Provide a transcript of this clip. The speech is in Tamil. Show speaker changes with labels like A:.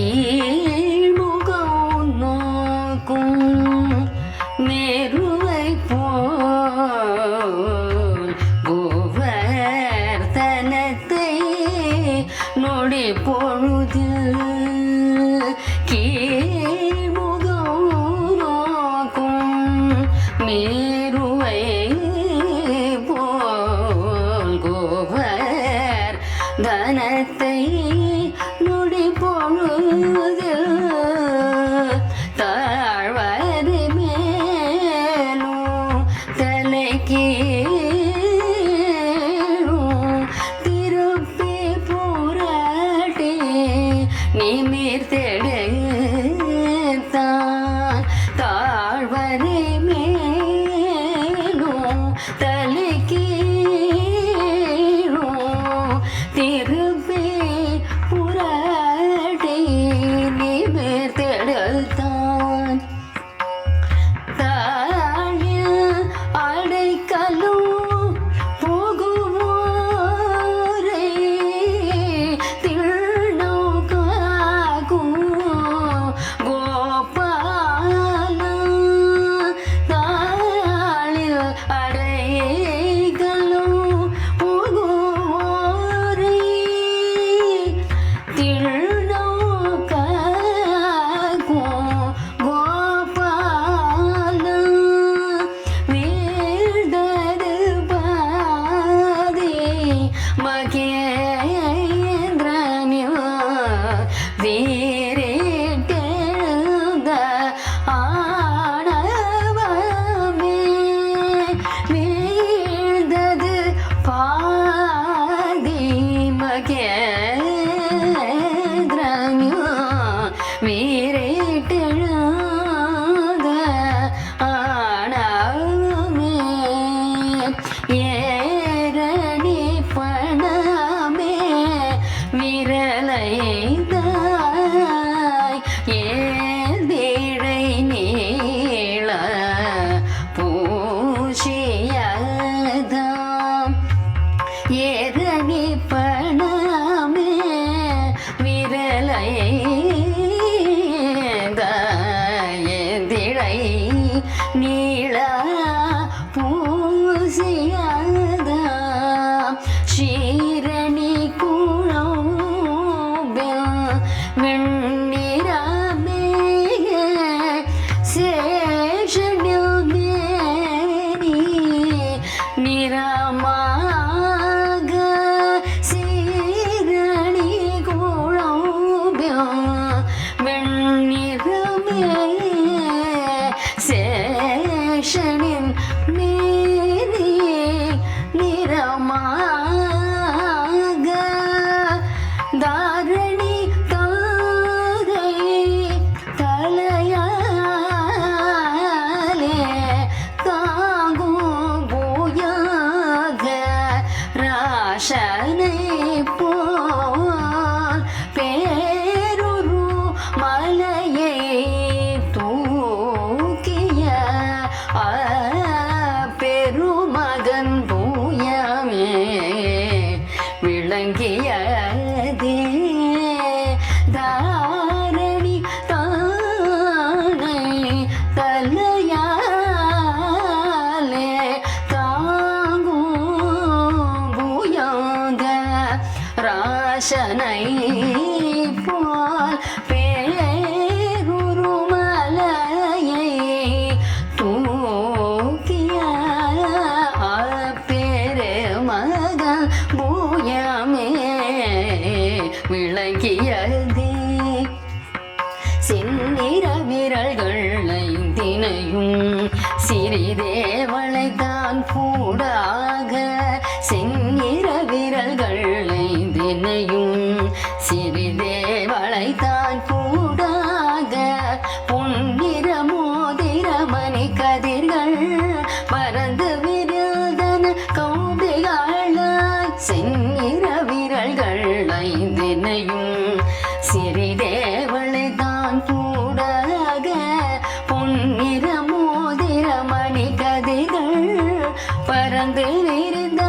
A: கீழ்முகம் நோக்கும் மேருவை போல் கோவர்த்தனத்தை நொடி பொழுதில் கீழ்முகம் நோக்கும் மேருவை நிமிர்த்தெடுத்தான் தாழ்வரே மேலும் தலி நீள பூசியதா ஷீரணி குழோப வெண்ணிறமே சேஷனில் மேனி சேஷனின் மேனி நிறமாக. தாரணி தாதை தலையாலே தாங்கும் போயாக. ராசனை பெருமகன் பூயமே விளங்கியதே தாரணி தானை தலையாலே தாங்கும் பூயாத ராசனை போல் விளங்கியதே. செந்நிற விரல்கள் சிறிதேவளை தான் கூடாக. செந்நிற விரல்கள் சிறிதேவளை தான் கூடாக. பொன்னிற மோதிர மணி கதிர்கள் பறந்து விருதன கௌபிகாளாய் செந்நிற மணி பறந்து விருந்தன